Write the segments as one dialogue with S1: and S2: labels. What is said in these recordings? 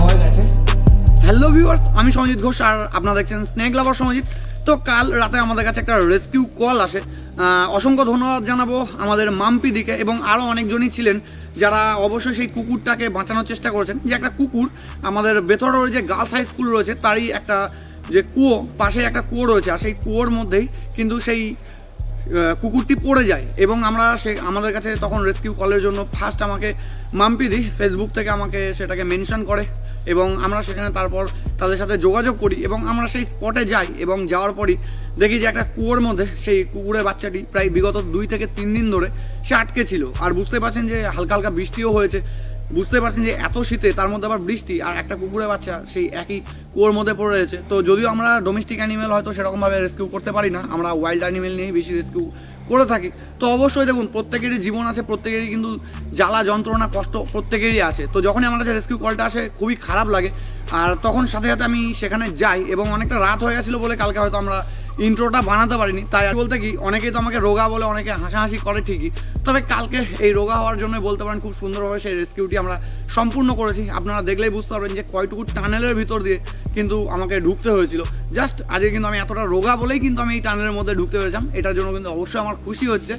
S1: হয়ে hello viewers আমি সঞ্জিত ঘোষ আর আপনারা দেখছেন স্নেক লাভার সঞ্জিত। তো কাল রাতে আমাদের কাছে একটা রেস্কিউ কল আসে। অসংখ্য ধন্যবাদ জানাব আমাদের মাম্পি দিকে এবং আরও অনেকজনই ছিলেন যারা অবশ্যই সেই কুকুরটাকে বাঁচানোর চেষ্টা করেছেন। যে একটা কুকুর, আমাদের বেতরের যে গার্লস হাই স্কুল রয়েছে, তারই একটা যে কুয়ো পাশে একটা কুয়ো রয়েছে। আর সেই কুয়োর মধ্যেই কিন্তু সেই কুকুরটি পড়ে যায় এবং আমরা সে, আমাদের কাছে তখন রেস্কিউ কলের জন্য ফার্স্ট আমাকে মাম্পি দিই ফেসবুক থেকে আমাকে সেটাকে মেনশন করে এবং আমরা সেখানে তারপর তাদের সাথে যোগাযোগ করি এবং আমরা সেই স্পটে যাই এবং যাওয়ার পরই দেখি যে একটা কুয়োর মধ্যে সেই কুকুরের বাচ্চাটি প্রায় বিগত দুই থেকে তিন দিন ধরে সে আটকে ছিল। আর বুঝতে পারছেন যে হালকা হালকা বৃষ্টিও হয়েছে। বুঝতে পারছেন যে এত শীতে তার মধ্যে আবার বৃষ্টি আর একটা কুকুরের বাচ্চা, সেই একই কুয়োর মধ্যে পড়ে রয়েছে। তো যদিও আমরা ডোমেস্টিক অ্যানিমেল হয়তো সেরকমভাবে রেস্কিউ করতে পারি না, আমরা ওয়াইল্ড অ্যানিমেল নিয়েই বেশি রেস্কিউ করে থাকি। তো অবশ্যই দেখুন, প্রত্যেকেরই জীবন আছে, প্রত্যেকেরই কিন্তু জ্বালা, যন্ত্রণা, কষ্ট প্রত্যেকেরই আছে। তো যখনই আমার কাছে রেস্কিউ কলটা আসে, খুবই খারাপ লাগে। আর তখন সাথে সাথে আমি সেখানে যাই এবং অনেকটা রাত হয়ে গেছিল বলে কালকে হয়তো আমরা ইন্ট্রোটা বানাতে পারিনি, তাই বলতে কি, অনেকেই তো আমাকে রোগা বলে অনেকে হাসাহাসি করে ঠিকই, তবে কালকে এই রোগা হওয়ার জন্য বলতে পারেন খুব সুন্দরভাবে সেই রেস্কিউটি আমরা সম্পূর্ণ করেছি। আপনারা দেখলেই বুঝতে পারবেন যে কয়টুকু টানেলের ভিতর দিয়ে কিন্তু আমাকে ঢুকতে হয়েছিল। জাস্ট আজকে কিন্তু আমি এতটা রোগা বলেই কিন্তু আমি এই টানেলের মধ্যে ঢুকতে পেরেছিলাম, এটার জন্য কিন্তু অবশ্যই আমার খুশি হচ্ছে।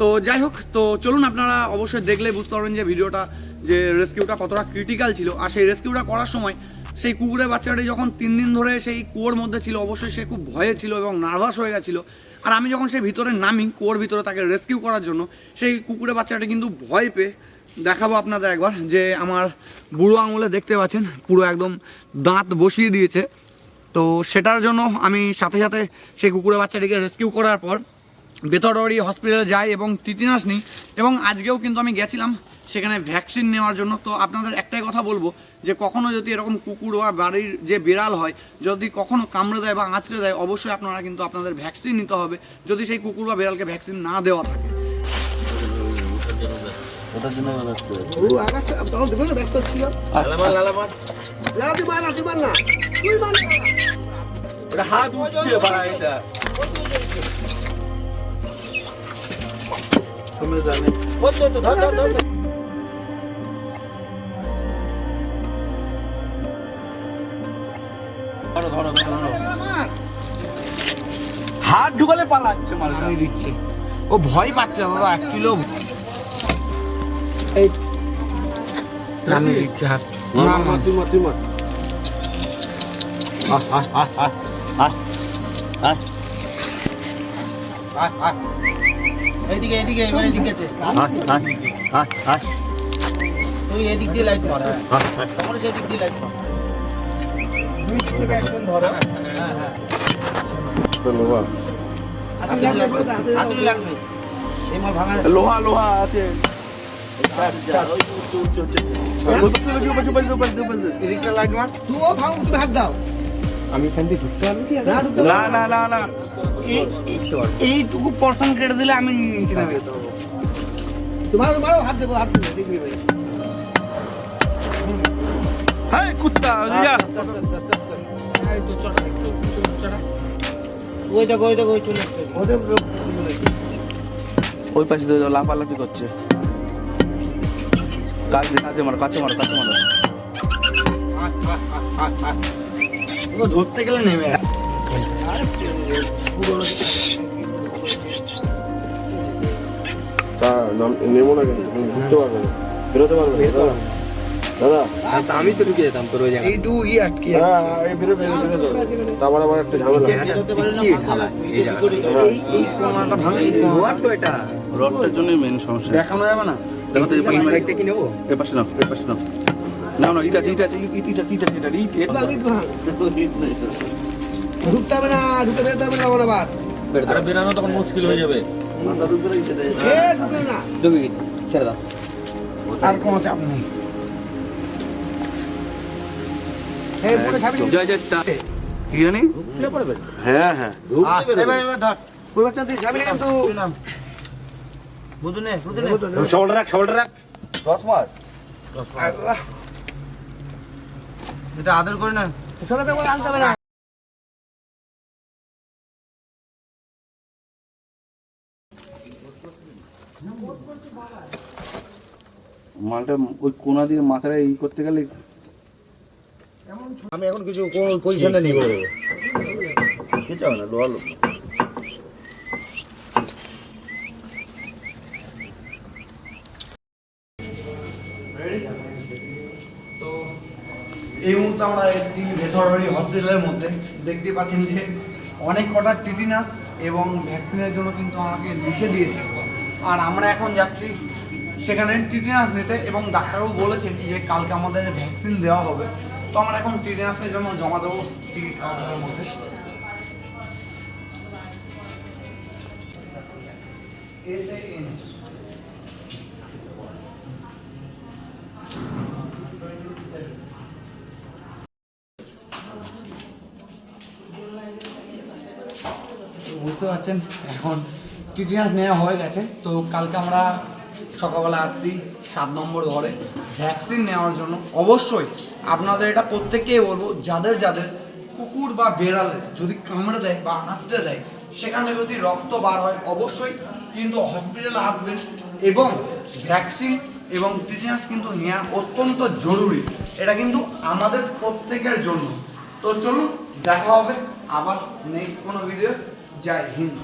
S1: তো যাই হোক, তো চলুন আপনারা অবশ্যই দেখলেই বুঝতে পারবেন যে ভিডিওটা যে রেস্কিউটা কতটা ক্রিটিক্যাল ছিল। আর সেই রেস্কিউটা করার সময় সেই কুকুরের বাচ্চাটি যখন তিন দিন ধরে সেই কুয়োর মধ্যে ছিল, অবশ্যই সে খুব ভয়ে ছিল এবং নার্ভাস হয়ে গেছিল। আর আমি যখন সেই ভিতরে নামি, কুয়োর ভিতরে তাকে রেস্কিউ করার জন্য, সেই কুকুরের বাচ্চাটি কিন্তু ভয় পেয়ে দেখাবো আপনাদের একবার যে আমার বুড়ো আঙুলে দেখতে পাচ্ছেন, পুরো একদম দাঁত বসিয়ে দিয়েছে। তো সেটার জন্য আমি সাথে সাথে সেই কুকুরের বাচ্চাটিকে রেস্কিউ করার পর বেতরবাড়ি হসপিটালে যাই এবং টিটিনাস নিই এবং আজকেও কিন্তু আমি গেছিলাম সেখানে ভ্যাকসিন নেওয়ার জন্য। তো আপনাদের একটাই কথা বলব যে কখনো যদি এরকম কুকুর বা বাড়ির যে বিড়াল হয় যদি কখনো কামড়ে দেয় বা আঁচড়ে দেয় অবশ্যই আপনারা কিন্তু আপনাদের ভ্যাকসিন নিতে হবে। যদি সেই কুকুর বা বিড়ালকে ভ্যাকসিন না দেওয়া থাকে।
S2: ওটার জন্য
S3: ব্যস্ত ছিল।
S2: হাত উঠছে বাড়া এটা। সময় জানে হাত ঢুকালে পালাচ্ছে মালটা।
S1: আমি দিচ্ছি। ও ভয় পাচ্ছে দাদা অ্যাকচুয়ালি
S3: এই
S1: আমি দিচ্ছি হাত।
S3: না না তুই মার তুই মার
S4: এইদিকে এইদিকে এবার এদিকে আছে। তুই এদিক দিয়ে লাইট মার আমার সেদিক দিয়ে লাইট মার। দুই থেকে একদম ধরো। হ্যাঁ হ্যাঁ।
S2: লোহা লোহা আছে।
S4: আমি থেকে ঢুকতে পারব কি
S3: না
S2: না না। না
S1: এইটুকু পর্সন কেটে দিলে আমি নিচে নামে
S3: তোমার মারো হাত দেবো হাত দেবো দেখবি ভাই।
S2: হ্যাঁ কুত্তা
S4: ওই দেখো ওই দেখো ওই চলে আসছে।
S3: ওদের
S2: ওই পাশে দিয়ে লাফালাফি করছে। দিয়ে কাছে মারো কাছে মারো কাছে মারো।
S1: ও ধরতে গেলে নেমে
S5: তা নাম নেব না কেন? তুমি পারবে না। বেরোতে পারবে না। দাদা? দাদা
S4: আমি তো ঢুকে যেতাম তোর ওই জায়গায়।
S3: এইটু ই আটকে
S5: হ্যাঁ এই বেরো বেরো বেরো তারপর আবার একটা ঝামেলা।
S4: বেরোতে ঢালা এই জায়গাটা
S1: এই এই কোনাটা ভালো এই
S4: তো এটা।
S2: রডটার জন্যই মেন সমস্যা।
S1: দেখানো যাবে না?
S2: দেখো তো এই
S4: এই সাইডটা কি নেব?
S2: এই পাশে নাও এই পাশে নাও। না না ইট এটা ইট
S3: ভাঙ। ঢুকতে হবে না ঢুকতে বেরোতে হবে না আবার
S6: বেরানো তখন মুশকিল হয়ে যাবে।
S4: ঢুকে গেছে ছেড়ে দাও।
S1: আর কোনো চাপ নেই।
S2: জয় জয় তা কি জানি?
S5: হ্যাঁ হ্যাঁ।
S4: এবার এবার ধর।
S3: তুই কিন্তু।
S5: রাখ
S2: দশ মাস।
S4: এটা আদর করে না।
S3: শোনাতে বলে আনতে হবে না।
S2: মালটা ওই কোনা দিয়ে মাথাটা ই করতে গেলে
S4: আমি এখন কিছু কোন পজিশনে নিব।
S5: কিছু হবে না? লোহা লোক।
S1: তো এই মুহূর্তে আমরা এসেছি ভেতরবাড়ি হসপিটালের মধ্যে। দেখতে পাচ্ছেন যে অনেক কটা টিটিনাস এবং ভ্যাকসিনের জন্য কিন্তু আমাকে লিখে দিয়েছে। আর আমরা এখন যাচ্ছি সেখানে টিটিনাস নিতে এবং ডাক্তারও বলেছেন যে কালকে আমাদের ভ্যাকসিন দেওয়া হবে। তো আমরা এখন টিটিনাসের জন্য জমা দেবো মধ্যে। বুঝতে পারছেন, এখন টিটিনাস নেওয়া হয়ে গেছে, তো কালকে আমরা সকালবেলা আসছি, সাত নম্বর ঘরে। ভ্যাকসিন নেওয়ার জন্য অবশ্যই আপনাদের এটা প্রত্যেককেই বলব, যাদের যাদের কুকুর বা বেড়ালে যদি কামড়ে দেয় বা আঁচড়ে দেয়, সেখানে যদি রক্ত বার হয়, অবশ্যই কিন্তু হসপিটালে আসবেন এবং ভ্যাকসিন এবং টিটিনাস কিন্তু নেওয়া অত্যন্ত জরুরি। এটা কিন্তু আমাদের প্রত্যেকের জন্য। তো চলুন, দেখা হবে আবার নেক্সট কোনো ভিডিও জয় হিন্দ।